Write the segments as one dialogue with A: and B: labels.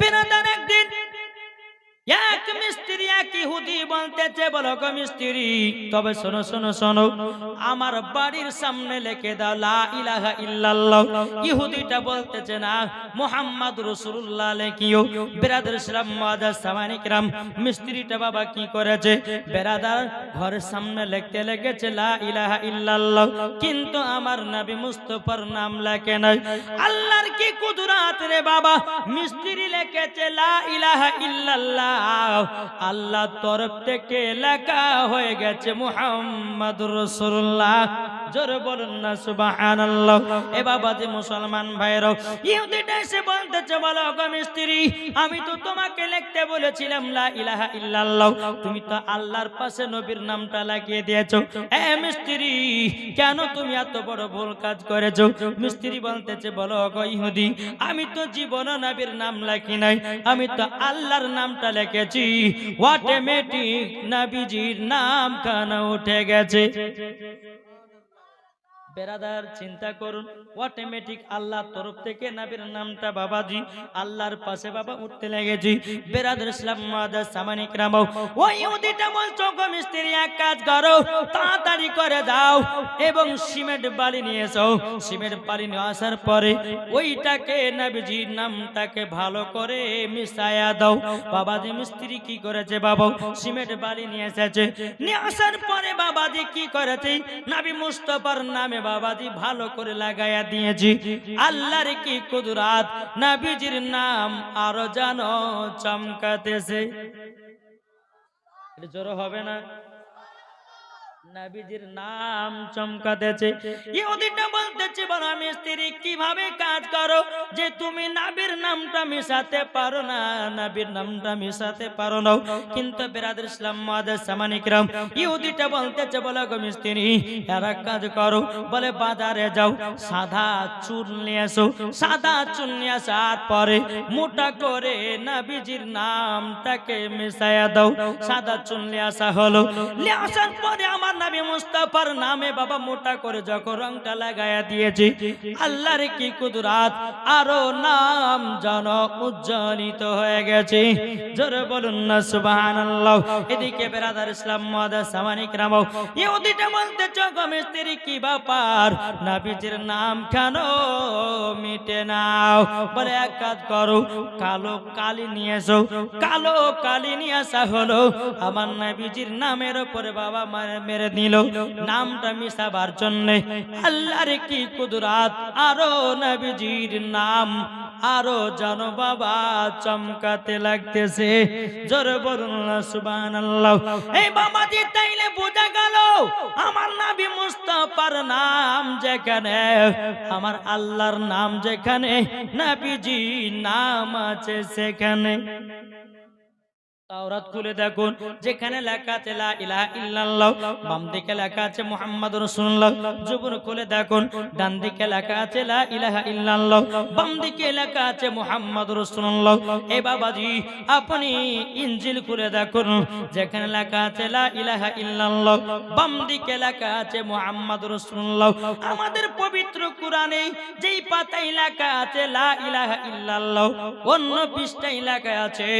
A: বেনাদার একদিন এক মিস্ত্রি এক ইহুদি বলতেছে, বলো গো মিস্ত্রি, তবে শোনো শোনো শোনো, আমার বাড়ির সামনে দাও ইল্লাল্লাহ। ইহুদিটা বলতেছে না লেখিও। বেরাদার ইসলাম মাদার মিস্ত্রিটা বাবা কি করেছে? বেরাদার ঘরের সামনে লিখতে লেগেছে লা ইলাহা ইল্লাল্লাহ। কিন্তু আমার নবী মুস্তাফার নাম লেখে নাই। আল্লাহর কি কুদরাত রে বাবা? মিস্ত্রি লিখেছে, লা ইলাহা ইল্লাল্লাহ। আল্লাহ তরফ থেকে লেখা হয়ে গেছে মুহাম্মাদুর রাসূলুল্লাহ। জোরে বলুন না, সুবহানাল্লাহ। এ বাবা যে মুসলমান ভাইরাও ইহুদিটা এসে বলতেছে, বলো গো মিস্ত্রি, আমি তো তোমাকে লিখতে বলেছিলাম, লা ইলাহা ইল্লাল্লাহ। তুমি তো আল্লাহর পাশে নবীর নামটা লাগিয়ে দিয়েছ। এ মিস্ত্রি, কেন তুমি এত বড় ভুল কাজ করেছ? মিস্ত্রি বলতেছে, বলো ইহুদি, আমি তো জীবন নবীর নাম লেখি নাই। আমি তো আল্লাহর নামটা লিখেছি অটোমেটিক নবীজির নাম কানা উঠে গেছে। বেরাদার, চিন্তা করুন। অটোমেটিক আল্লাহর তরফ থেকে নবীর নামটা বাবাজি, আল্লাহর পাশে বাবা উঠতে লেগেছি। বেরাদার ইসলাম মাদার সামানিক রাম ওই ইহুদিটা বলছো গো মিস্ত্রি, এক কাজ করো, তাড়াতাড়ি করে দাও এবং সিমেন্ট বালি নিয়ে এসো। সিমেন্ট বালি নিয়ে আসার পরে ওইটাকে নবীজির নামটাকে ভালো করে মিশায়া দাও। বাবাজি মিস্ত্রি কি করেছে বাবা? সিমেন্ট বালি নিয়ে এসেছে। নিয়ে আসার পরে বাবাজি কি করেছে? নাবি মুস্তফার নামে বাবাজি ভালো করে লাগাইয়া দিয়েছি। আল্লাহর কি কুদরাত? নবীজির নাম আরও জানো চমকাতেছে। জোর হবে না? নাবিজির নাম চমকাতেছে। ইহুদিটা বলতেছে কীভাবে কাজ করো? যে তুমি নাবির নামটা মিশাতে পারো না, নাবির নামটা মিশাতে পারো না। কিন্তু ইসলাম মাদের সামানিকরাম ইহুদিটা বলতেছে, বলো গো মিস্ত্রি, এরা কাজ করো। বলে, বাজারে যাও, সাদা চুল নিয়ে এসো। সাদা চুল নিয়ে আসার পরে মোটা করে নাবিজির নামটাকে মিশাইয়া দাও। সাদা চুল নিয়ে আসা হলো। নিয়ে আসার পরে আমার নবী মুস্তাফার নামে বাবা মোটা করে যখন রংটা দিয়েছি, আল্লাহর কি কুদরাত? আরও নাম জন উজ্জ্বলিত হয়ে গেছে। জোরে বলুন না, সুবহানাল্লাহ। এদিকে বেরাদার ইসলাম সামানিক রাম ইহুদিটা বলতে চোখ মিস্ত্রি কি ব্যাপার? নবীজির নাম কেন মিটে নাও বলে, এক কাজ করো, কালো কালি নিয়ে এসো। কালো কালি নিয়ে আসা হলো। আমার নবীজির নামের উপরে বাবা মেরে দিল নামটা মিশাবার জন্য আল্লাহর কি কুদরাত? আরও নবীজির নাম, আরও জানো বাবা চমকাতে লাগতেছে। জোরে বলুন সুবহানাল্লাহ। এই বাবাজি তাইলে বোঝা গেল, আমার নবী মুস্তাফার নাম যেখানে, আমার আল্লাহর নাম যেখানে নবীজি নাম আছে সেখানে। তাওরাত খুলে দেখুন, যেখানে লেখা আছে, লা ইলাহা ইল্লাল্লাহ বাম দিকে লেখা আছে, মুহাম্মাদুর রাসূলুল্লাহ জবর খুলে দেখুন, ডান দিকে লেখা আছে, লা ইলাহা ইল্লাল্লাহ বাম দিকে লেখা আছে, মুহাম্মাদুর রাসূলুল্লাহ এ বাবাজি, আপনি ইনজিল খুলে দেখুন, যেখানে লেখা আছে, লা ইলাহা ইল্লাল্লাহ বাম দিকে লেখা আছে, মুহাম্মাদুর রাসূলুল্লাহ আমাদের পবিত্র কোরআনে যেই পাতায় লেখা আছে, লা ইলাহা ইল্লাল্লাহ অন্য পৃষ্ঠায় লেখা আছে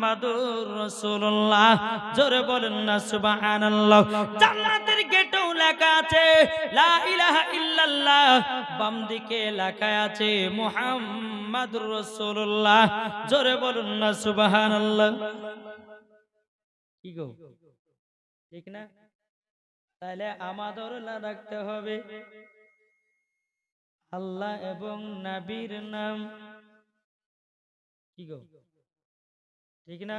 A: মুহাম্মাদুর রাসূলুল্লাহ। জোরে বলেন না জান্নাতের গেটেও লেখা আছে বাম দিকে লেখা আছে, মুহাম্মাদুর জোরে বলুন না ঠিক না? তাহলে আমাদের রাখতে হবে। আল্লাহ এবং নবীর নাম। কি গো? ঠিক না?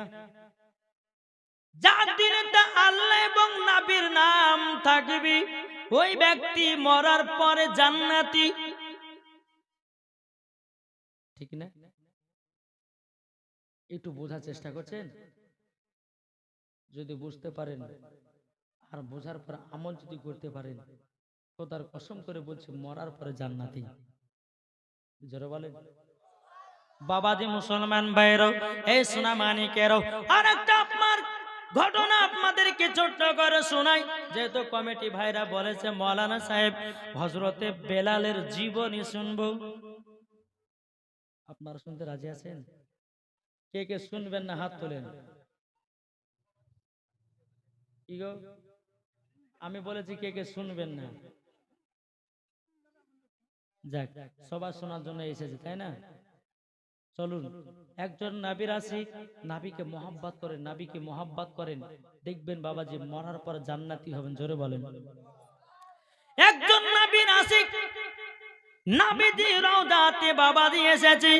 A: যার দিনে তা আল্লাহ এবং নাবির নাম থাকবি ওই ব্যক্তি মরার পরে জান্নাতি। ঠিক না? একটু বোঝার চেষ্টা করছেন? যদি বুঝতে পারেন আর বোঝার পর আমল যদি করতে পারেন খোদার কসম করে বলছে মরার পরে জান্নাতি। জোরে বলেন। বাবাজি মুসলমান ভাইরও এই সোনা মানিকেরও আর একটা আপনার ঘটনা আপনাদেরকে ছোট্ট করে শোনাই। যেহেতু কমিটি ভাইরা বলেছে, মৌলানা সাহেব হজরতে বেলালের জীবনী শুনব। আপনারা শুনতে রাজি আছেন? কে কে শুনবেন না হাত তোলেন? কি গো? আমি বলেছি কে কে শুনবেন না। যাক, সবার শোনার জন্য এসেছে, তাই না? চলুন। একজন নাবির আশিক নাবিকে মোহাব্বত করেন নাবিকে মোহাব্বত করেন। দেখবেন বাবাজি মরার পর জান্নাতি হবেন, জোরে বলেন। একজন নাবির আশিক নাবিজি রওদাতে বাবাজি এসেছে।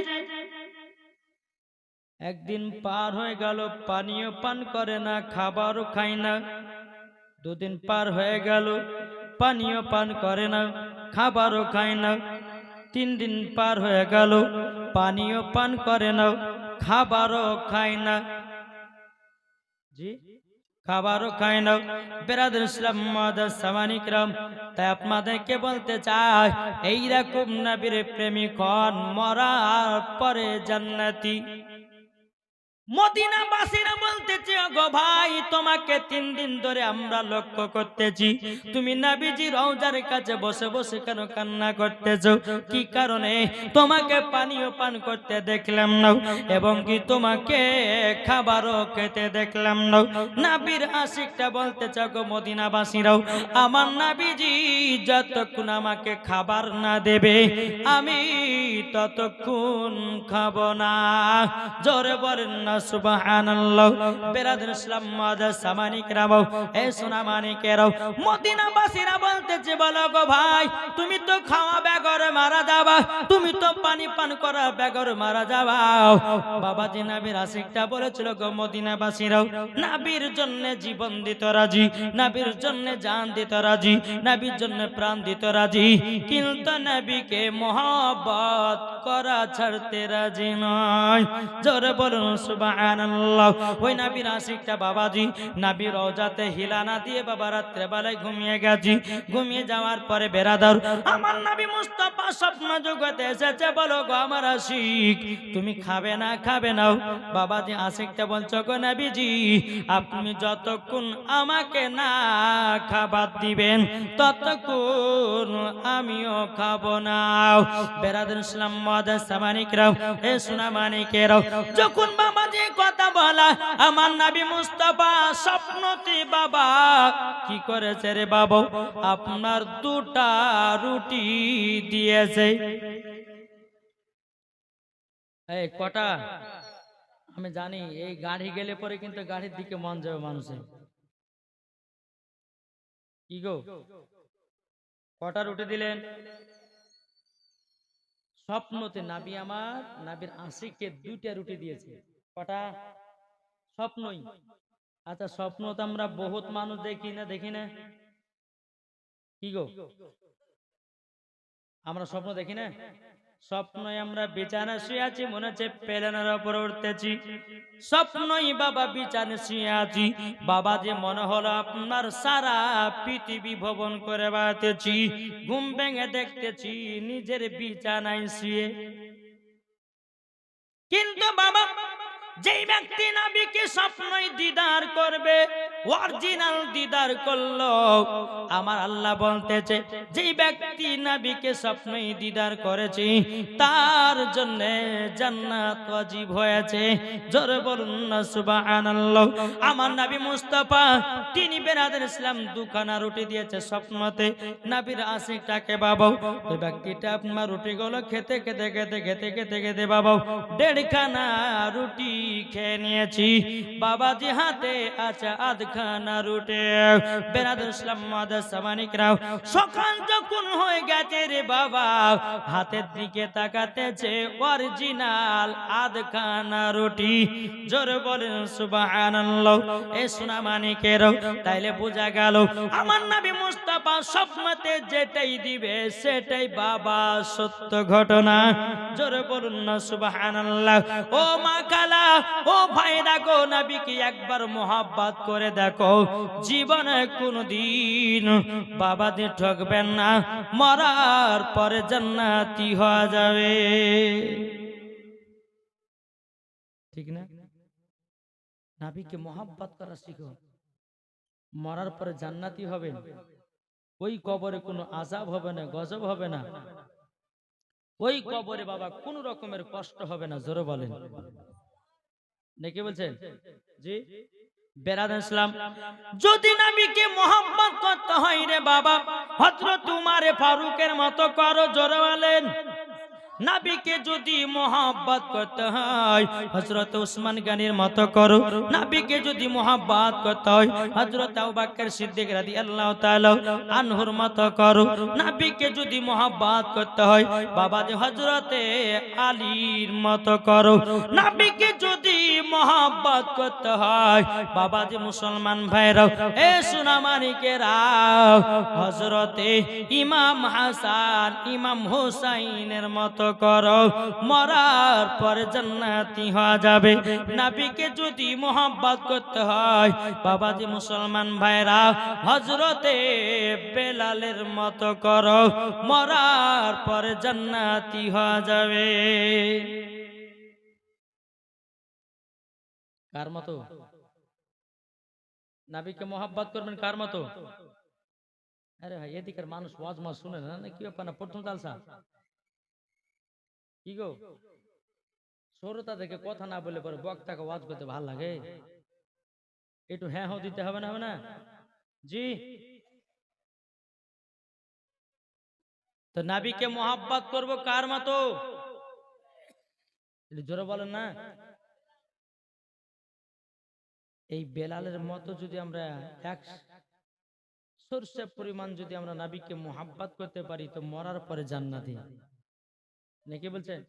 A: একদিন পার হয়ে গেল, পানীয় পান করে না, খাবারও খায় না। দুদিন পার হয়ে গেল, পানীয় পান করে না, খাবারও খায় না। তিন দিন পার হয়ে গেল, পানীয় পান করে না খাবারও খায় না। জি? খাবারও খায় না। বেরাদের ইসলাম সামানিকরাম তাই আপনাদেরকে বলতে চাই, এইরকম নবীর প্রেমিক মরার পরে জান্নাতি। মদিনাবাসীরা বলতেছে গো ভাই, তোমাকে তিন দিন ধরে আমরা লক্ষ্য করতেছি। তুমি নাবিজি রওজার কাছে বসে বসে কেন কান্না করতেছো? কি কারণে? তোমাকে পানীয় পান করতে দেখলাম না এবং কি তোমাকে খাবারও খেতে দেখলাম না। নাবির আশিকটা বলতে চাও, গো মদিনাবাসীরাও, আমার নাবিজি যতক্ষণ আমাকে খাবার না দেবে, আমি ততক্ষণ খাব না। জোরে বলেন না নাবির জন্য জীবন দিতে রাজি, নাবির জন্য জান দিতে রাজি, নাবির জন্য প্রাণ দিতে রাজি, কিন্তু নবীকে মহাব্বত করা ছাড়তে রাজি নয়। জোরে বলুন সুবহানাল্লাহ। ওই আশিকটা বাবাজি রওজাতে দিয়ে বাবা বেলায় ঘুমিয়ে গেছি। ঘুমিয়ে যাওয়ার পরে বেরাদার, আমার মুস্তাফা স্বপ্ন জগতে এসেছে, বলো গো আমার আশিক, তুমি খাবে না, খাবে নাও বাবাজি আশিকটা বলছো, গো নবীজি, আপনি যতক্ষণ আমাকে না খাবার দিবেন, ততক্ষণ আমিও খাব না। বেরাদুল ইসলাম মাদার সামানিকরাও এ সোনা মানিকেরাও যখন বাবাজি কথা বলা। আমার নাবি মুস্তাফা স্বপ্নতে বাবা। কি করেছে রে বাবা? আপনার দুটা রুটি দিয়েছে। এই, কটা? আমি জানি, এই গাড়ি গেলে পরে কিন্তু গাড়ির দিকে মন যাবে মানুষের। কি গো? কটা রুটি দিলেন? স্বপ্নতে নাবি আমার, নাবির আশিককে দুইটা রুটি দিয়েছে। কটা? স্বপ্নই। আচ্ছা স্বপ্ন তো আমরা বহুত মানুষ দেখি না দেখি না। কি গো? আমরা স্বপ্ন দেখি না? স্বপ্নই আমরা বিছানা শুয়ে আছি, মনে হচ্ছে পেলেনের ওপর উঠতেছি। স্বপ্নই বাবা বিছানে শুয়ে আছি। বাবা যে মনে হলো আপনার সারা পৃথিবী ভবন করে বেড়াতেছি, ঘুম ভেঙে দেখতেছি নিজের বিছানায় শুয়ে। কিন্তু বাবা যেই ব্যক্তি নাবিকে স্বপ্নই দিদার করবে অরিজিনাল দিদার করল। আমার আল্লাহ বলতেছে যেই ব্যক্তি নাবিকে স্বপ্নই দিদার করেছে, তার জন্য জান্নাত ওয়াজিব হয়েছে। জোরে বলুন না, সুবহানাল্লাহ। আমার নবী মুস্তাফা, তিনি বেরাদের ইসলাম দুখানা রুটি দিয়েছে স্বপ্নতে। নবীর আশিকটাকে বাবা ওই ব্যক্তিটা আপনার রুটিগুলো খেতে খেতে খেতে খেতে খেতে খেতে বাবা দেড়খানা রুটি খেয়ে নিয়েছি। বাবাজি হাতে আছে আধখানা রুটে ইসলাম যখন হয়ে গেছে রে বাবা, হাতের দিকে তাকাতেছে অরিজিনাল আধখানা রুটি। জোরে বলেন এ সোনা মানিকেরও তাইলে বোঝা গেল, আমার নবী মুস্তাফা স্বপ্নতে যেটাই দিবে সেটাই বাবা সত্য ঘটনা। জোরে বলুন না, সুবহানাল্লাহ। ও মা কালা, ও ভাই দেখো, নবীকে একবার মোহাব্বত করে দেখো, জীবনে কোনদিন বাবাদের ঠকবেন না, মরার পরে জান্নাতি হওয়া যাবে। ঠিক না? নাবিকে মোহাব্বত করা শিখো। মরার পরে জান্নাতি হবেন। ওই কবরে কোনো আজাব হবে না, গজব হবে না। ওই কবরে বাবা কোন রকমের কষ্ট হবে না, জোরে বলেন। নাকি বলছেন? জি? বেরাদ ইসলাম যদি নবীকে মোহাম্মদ করতে হয় রে বাবা ভদ্র উমারে ফারুকের মতো করো জোরে নাবিকে যদি মোহাব্বত করতে হয় হজরত উসমান গানির মতো করো। নাবিকে যদি মোহাব্বত করতে হয় হজরত আবাক্কর সিদ্দিক রাদি আল্লাহ আনহুর মতো করো। নাবিকে যদি মোহাব্বত করতে হয় বাবা যে হজরতে আলীর মতো করো। নাবিকে যদি মোহাব্বত করতে হয় বাবা যে মুসলমান ভাইরাও, এ সুনামানিকেরা হজরতে ইমাম হাসান, ইমাম হুসাইনের মতো করো, মরার পরে জান্নাতি হওয়া যাবে। নাবিকে যদি মোহাব্বত করতে হয়, বাবাজি মুসলমান ভাইরা হজরতে বেলালের মতো করো, মরার পরে জান্নাতি হওয়া যাবে। কার মতো? নাবিকে মোহাব্বত করবেন কার মতো? আরে ভাই, এদিকের মানুষ ওয়াজ মাস শুনে না কি ব্যাপার না, প্রথম জালসা কি গো? সরতা থেকে কথা না বলে পরে বক্তাকে ওয়াজ করতে ভালো লাগে। একটু হ্যাঁ হ্যাঁ দিতে হবে না হবে না? জি। তো নাবিকে মোহাব্বত করব কার মতো? জোরে বলেন না। এই বেলালের মতো যদি আমরা এক সর্ষে পরিমাণ যদি আমরা নাবিকে মোহাব্বত করতে পারি, তো মরার পরে জান্নাতি। নাকি বলছেন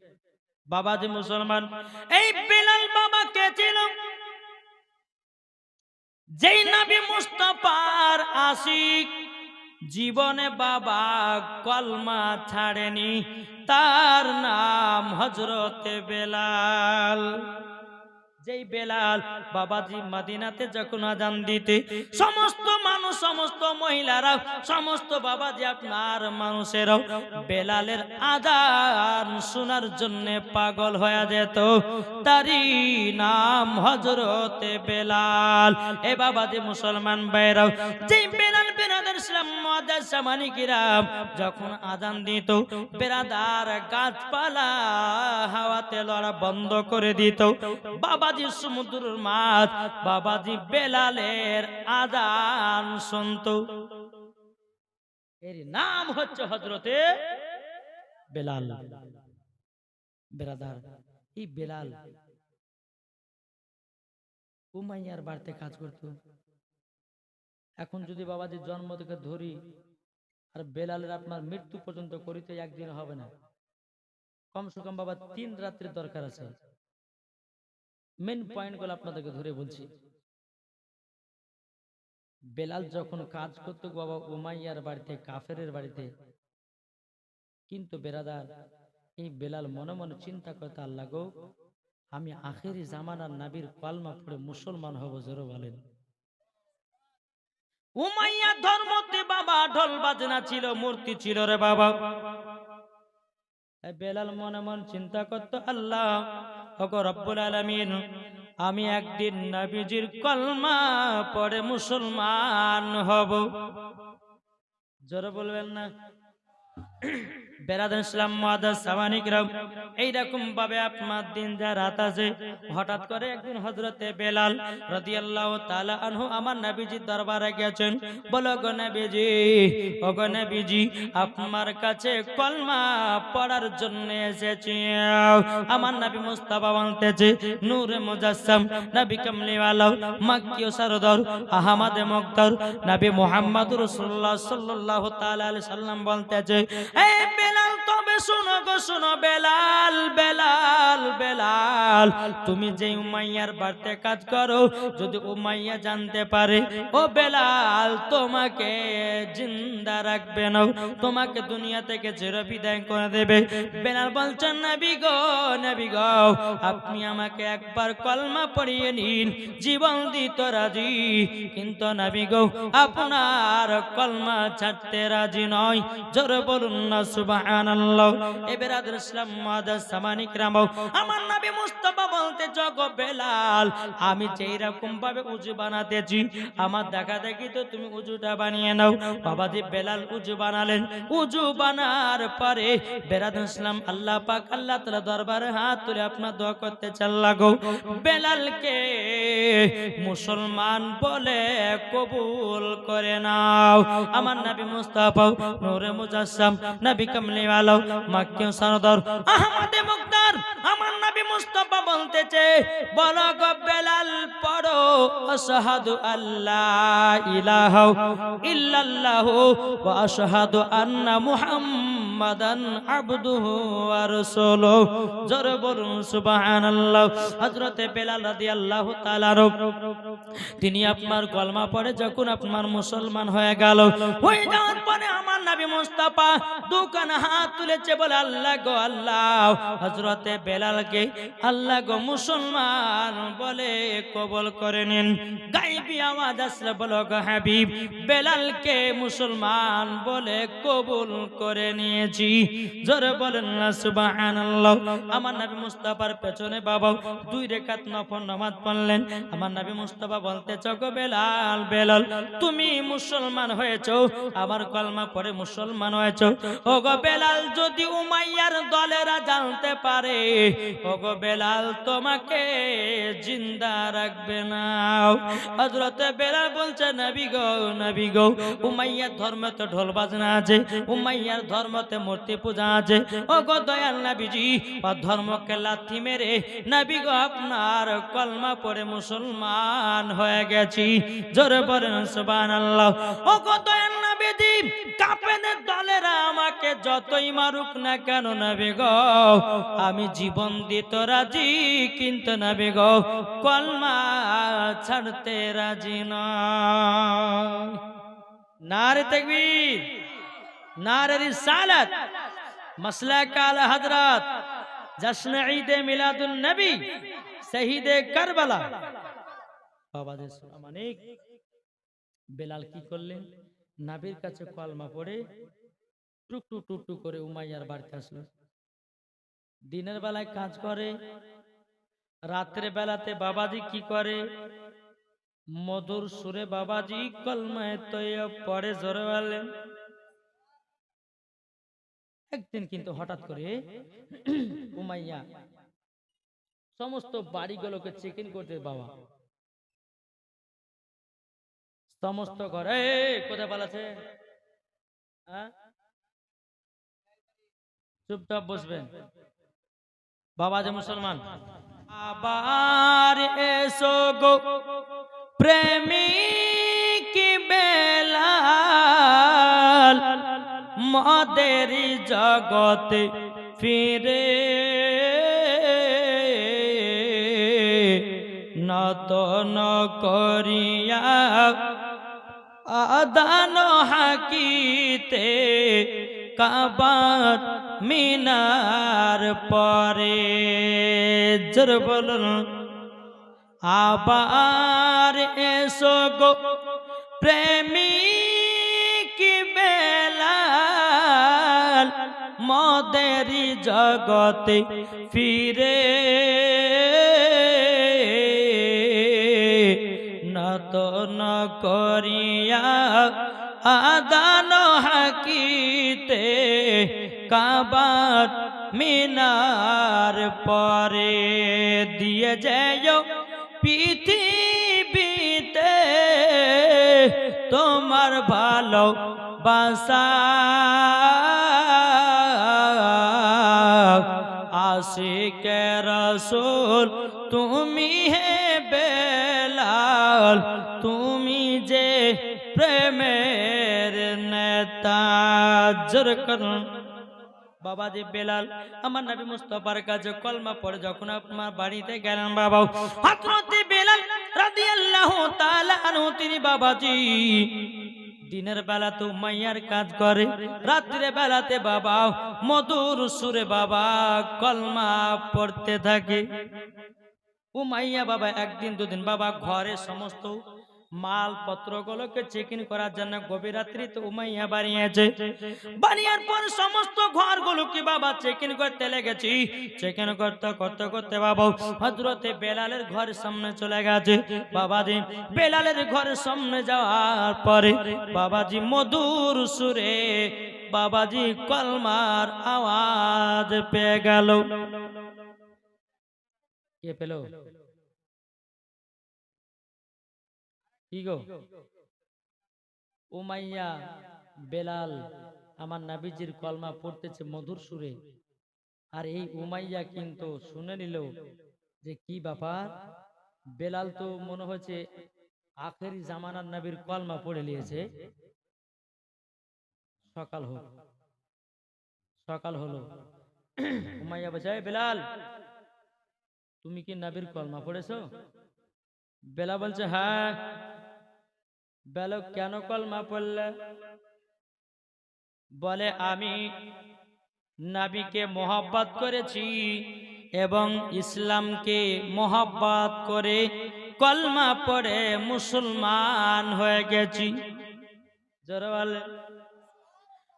A: বাবা যে মুসলমান। এই বেলাল বাবা কে ছিল? যেই নবী মুস্তাফার আশিক। জীবনে বাবা কলমা ছাড়েনি। তার নাম হজরতে বেলাল। যেই বেলাল বাবাজি মাদিনাতে যখন আজান দিতে সমস্ত সমস্ত মহিলারা, সমস্ত বাবাজি আপনার মানুষেরাও বেলালের আজান শোনার জন্য পাগল হয়ে যেত। তারই নাম হজরতে বেলাল। এ বাবাজি মুসলমান ভাইরাও, যেই বেলাল বেরাদার ইসলাম মাদার সামানিকিরাম যখন আজান দিত, বেরাদার গাছপালা হাওয়াতে লড়া বন্ধ করে দিত। বাবাজি সমুদ্রের মাছ, বাবাজি বেলালের আজান শুনত এর নাম হচ্ছে হজরতে বেলাল। বেরাদার এই বেলাল উমাইয়ার বাড়িতে কাজ করতো। এখন যদি বাবাজি জন্ম থেকে ধরি, আর বেলালের আপনার মৃত্যু পর্যন্ত করিতে একদিন হবে না। কমসে কম বাবা তিন রাত্রির দরকার আছে। মেন পয়েন্টগুলো আপনাদেরকে ধরে বলছি। বেলাল যখন কাজ করতো বাবা উমাইয়ার বাড়িতে কাফেরের বাড়িতে। কিন্তু বেরাদার এই বেলাল মনে মনে চিন্তা করতে আল্লাহ গো আমি আখেরি জামানার নাবির কলমা পড়ে মুসলমান হব জোরে বলেন। উমাইয়া ধর্মতে বাবা ঢোল বাজনা ছিল মূর্তি ছিল রে বাবা। এই বেলাল মনে মন চিন্তা করতো আল্লাহ ওগো রব্বুল আলামিন আমি একদিন নবীজির কলমা পরে মুসলমান হব। জোরে বলবেন না? ভাবে আপনার দিন হঠাৎ করে একদিন বেলাল আমার দরবারে কাছে কলমা পড়ার জন্য এসেছি। আমার নবী মুস্তাফা বলতেছে, নূরে মুজাসসাম, নবী কামলিওয়ালা মাক্কি সরদার, আহমদ মুক্তার, নবী মুহাম্মদ রাসূলুল্লাহ সাল্লাল্লাহু তাআলা সাল্লাম বলতেছে বেলাল, তবে শোনো গো, শোনো বেলাল বেলাল বেলাল। তুমি যে উমাইয়ার বাড়িতে কাজ করো, যদি উমাইয়া জানতে পারে, ও বেলাল, তোমাকে জিন্দা রাখবে না, তোমাকে দুনিয়া থেকে চির বিদায় করে দেবে। বেলাল বলছেন, নবী গো নবী গো, আপনি আমাকে একবার কলমা পড়িয়ে নিন, জীবন দিত রাজি। কিন্তু নবী গো, আপনার কলমা ছাড়তে রাজি নয়। জোরে বলুন না সুবহানাল্লাহ। এবারে আদ্রসলাম ইসলাম মাদাস সামানিক রামাও। আমার নবী মুস্তাফা বলতে জগ বেলাল। আমি যেই রকম ভাবে উজু বানাতেছি, আমার দেখা দেখি তো তুমি উজুটা বানিয়ে নাও। বাবাজি বেলাল উজু বানালেন। উজু বানার পরে বেরাদ ইসলাম আল্লাহ পাক, আল্লাহ তালা দরবারে হাত তুলে আপনার দোয়া করতে চাল লাগো। বেলালকে মুসলমান বলে কবুল করে নাও। আমার নবী মুস্তাফা নূরে মুজাসসাম, নবী কামলি আলো মাক্কি সরদার আহমদে মুক্তার, আমার নবী মুস্তাফা বলতেছে বলো গো বেলাল পড়ো। আশহাদু আল্লাহ ইলাহা ইহ ওয়া আন্না মুহাম্মাদান আবদুহু ওয়া রাসূলুহু। জোরে বলুন, সুবহানাল্লাহ। হযরতে বেলাল রাদিয়াল্লাহু তাআলা তিনি আপনার কলমা পড়ে যখন আপনার মুসলমান হয়ে গেল। হয়ে যাওয়ার পরে আমার নবী মুস্তাফা দোকান হাত তুলেছে বলে, আল্লাহ গো, আল্লাহ। হজরতে বেলালকে আল্লাহ গো, মুসলমান বলে কবল করে নিন। গাইবি আওয়াজ আসলে, বলো, গো হাবিব, বেলালকে মুসলমান বলে কবুল করে নিয়েছি। জোরে বলেন না আমার নবী মুস্তাফার পেছনে বাবা, দুই রেখাত নফল নামাজ পড়লেন। আমার নবী মুস্তাফা বলতে চকো বেলাল বেলাল, তুমি মুসলমান হয়েছো, আমার কলমা পরে মুসলমান হয়েছো। ও গো বেলাল, যদি উমাইয়ার দলেরা জানতে পারে ও গো বেলাল তোমাকে জিন্দা রাখবে না। হযরতে বেলাল বলছে, নবী গো নবী গো, উমাইয়ার ধর্মে তো ঢোল বাজনা আছে, উমাইয়ার ধর্মতে মূর্তি পূজা আছে। ও গো দয়াল নবীজি ও ধর্মকে লাথি মেরে নাবি গো আপনার কলমা পড়ে মুসলমান হয়ে গেছি। জোরে বলেন সুবহানাল্লাহ। ও গো দয়াল নবীজি কাপেনের দলেরা আমাকে যতই মারুক না কেন নবী গো, আমি জীবন দিতে রাজি কিন্তু নবী গো, কলমা ছাড়তে রাজি না নারে তাকবীর। নারে রিসালাত, মাসলা কাল হযরত জশ্ন ঈদ মিলাদুন নবী, শহীদ কারবালা। বাবা দে অনেক বেলাল কি করলেন? নাবির কাছে কলমা পড়ে টুক টুক টুক টুক করে উমাইয়ার বাড়িতে আসলো। দিনের বেলায় কাজ করে, রাত্রে বেলাতে বাবাজি কি করে? মধুর সুরে বাবাজি কলমায় তৈয়া পড়ে জোরে বললেন একদিন কিন্তু হঠাৎ করে উমাইয়া সমস্ত বাড়িগুলোকে চেকিং করতে বাবা। সমস্ত ঘরে কোথায় পালাছে? চুপচাপ বসবেন। বাবা যে মুসলমান। আবার এসো গো প্রেমিক বেলাল। মদের জগতে ফিরে নতন করিয়া আদান হাকিতে কাবার মিনার পরে। জোর বলুন, আবার এসো গো প্রেমিক মদেরি জগতে ফিরে। নতন করিয়া আদান হাকিতে কাবার মিনার পরে দিয়ে যায় পৃথিবীতে তোমার ভালো বাসা আশিকে রসুল, তুমি হে বেলাল, তুমি যে প্রেমের নেতা। জোর করুন। বাবা যে বেলাল, আমার নবী মুস্তফার কাছে কলমা পড়ে যখন আপনার বাড়িতে গেলেন বাবা। হযরতে বেলাল রাদিয়াল্লাহু তাআলা আনহু, তিনি বাবাজি দিনের বেলা তো মাইয়ার কাজ করে, রাত্রে বেলাতে বাবা মধুর সুরে বাবা কলমা পড়তে থাকে। ও মাইয়া বাবা একদিন দুদিন বাবা ঘরে সমস্ত মালপত্রগুলোকে চেক ইন করার জন্য গভীর রাত্রিতে উমাইয়া বানিয়েছে। বানিয়ার পর সমস্ত ঘরগুলোকে বাবা চেক ইন করতে লেগেছি। চেক করতে করতে করতে বাবা হজরতে বেলালের ঘরের সামনে চলে গেছে। বাবাজি, বেলালের ঘরের সামনে যাওয়ার পরে বাবাজি মধুর সুরে বাবাজি কলমার আওয়াজ পেয়ে গেল। কে পেল? কি গো? উমাইয়া বেলাল আমার নাবিজির কলমা পড়তেছে মধুর সুরে। আর এই উমাইয়া কিন্তু শুনে নিল যে কি ব্যাপার? বেলাল তো মনে হচ্ছে আখেরি জামানার নবীর কলমা পড়ে নিয়েছে। সকাল হোক সকাল হলো। উমাইয়া বলছে বেলাল তুমি কি নবীর কলমা পড়েছো? বেলা বলছে হ্যাঁ বেলা কেন কলমা পড়লে? বলে, আমি নাবিকে মোহাব্বত করেছি এবং ইসলামকে মোহাব্বত করে কলমা পড়ে মুসলমান হয়ে গেছি। জোরে বলে,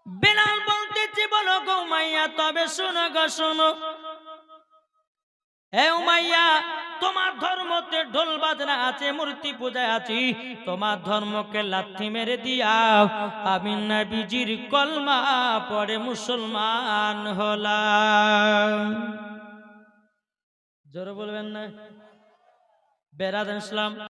A: বেলাল বলতেছি বলো গো মাইয়া তবে শোনো গো, শোনো। হে উমাইয়া তোমার ধর্মতে ঢোল বাজনা আছে, মূর্তি পূজা আছে। তোমার ধর্মকে লাথি মেরে দিয়া আমি নবীজির কলমা পরে মুসলমান হলাম। জোরে বলবেন না? বেরাদ ইসলাম।